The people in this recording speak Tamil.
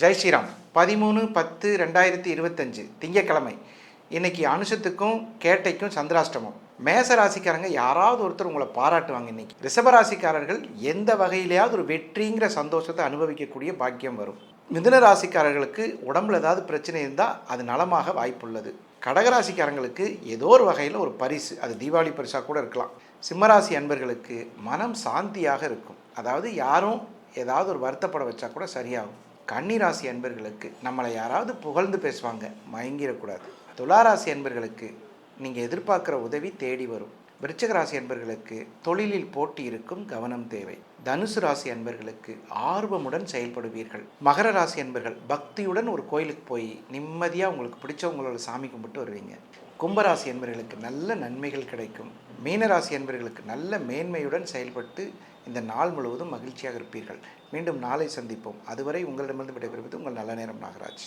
ஜெய் ஸ்ரீராம். பதிமூணு பத்து ரெண்டாயிரத்தி இருபத்தஞ்சு திங்கக்கிழமை இன்னைக்கு அனுஷத்துக்கும் கேட்டைக்கும் சந்திராஷ்டமம். மேச ராசிக்காரங்க யாராவது ஒருத்தர் உங்களை பாராட்டுவாங்க இன்னைக்கு. ரிஷபராசிக்காரர்கள் எந்த வகையிலையாவது ஒரு வெற்றிங்கிற சந்தோஷத்தை அனுபவிக்கக்கூடிய பாக்கியம் வரும். மிதுன ராசிக்காரர்களுக்கு உடம்புல ஏதாவது பிரச்சனை இருந்தால் அது நலமாக வாய்ப்புள்ளது. கடகராசிக்காரங்களுக்கு ஏதோ ஒரு வகையில் ஒரு பரிசு. அது தீபாவளி பரிசாக கூட இருக்கலாம். சிம்மராசி அன்பர்களுக்கு மனம் சாந்தியாக இருக்கும். அதாவது யாரும் ஏதாவது ஒரு வருத்தப்பட வச்சா கூட சரியாகும். கன்னிராசி அன்பர்களுக்கு நம்மளை யாராவது புகழ்ந்து பேசுவாங்க மயங்கிடக்கூடாது. துளாராசி அன்பர்களுக்கு நீங்கள் எதிர்பார்க்குற உதவி தேடி வரும். விருச்சிக ராசி அன்பர்களுக்கு தொழிலில் போட்டி இருக்கும் கவனம் தேவை. தனுசு ராசி அன்பர்களுக்கு ஆர்வமுடன் செயல்படுவீர்கள். மகர ராசி அன்பர்கள் பக்தியுடன் ஒரு கோயிலுக்கு போய் நிம்மதியாக உங்களுக்கு பிடிச்சவங்களோட சாமி கும்பிட்டு வருவீங்க. கும்பராசி என்பவர்களுக்கு நல்ல நன்மைகள் கிடைக்கும். மீனராசி என்பவர்களுக்கு நல்ல மேன்மையுடன் செயல்பட்டு இந்த நாள் முழுவதும் மகிழ்ச்சியாக இருப்பீர்கள். மீண்டும் நாளை சந்திப்போம். அதுவரை உங்களிடமிருந்து விடைபெறுவது உங்கள் நல்ல நேரம் நாகராஜ்.